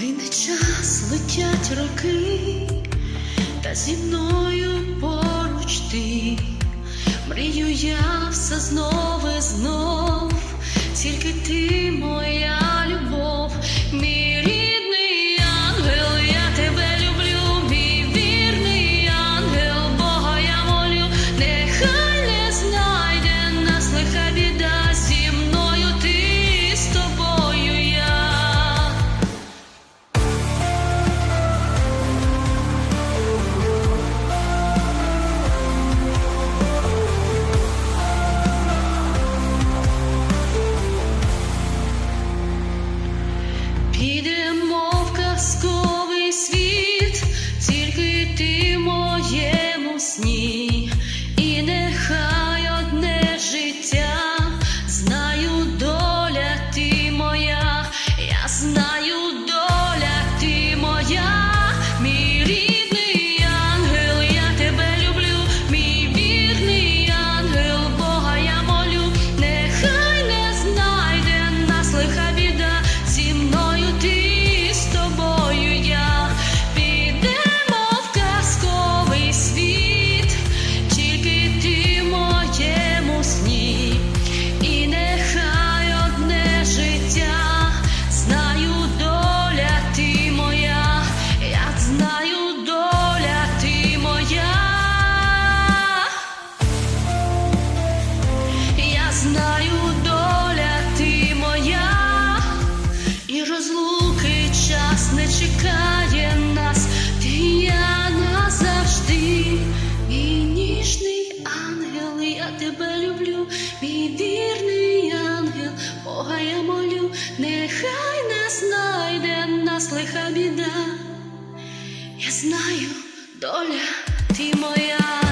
Лине час летять роки, та зі мною поруч ти, мрію я все знов і знов, тільки ти. розлуки час не чекає нас, я назавжди, мій ніжний ангел, я тебе люблю, мій вірний ангел, Бога я молю, нехай не знайде нас лиха біда. Я знаю, доля ти моя.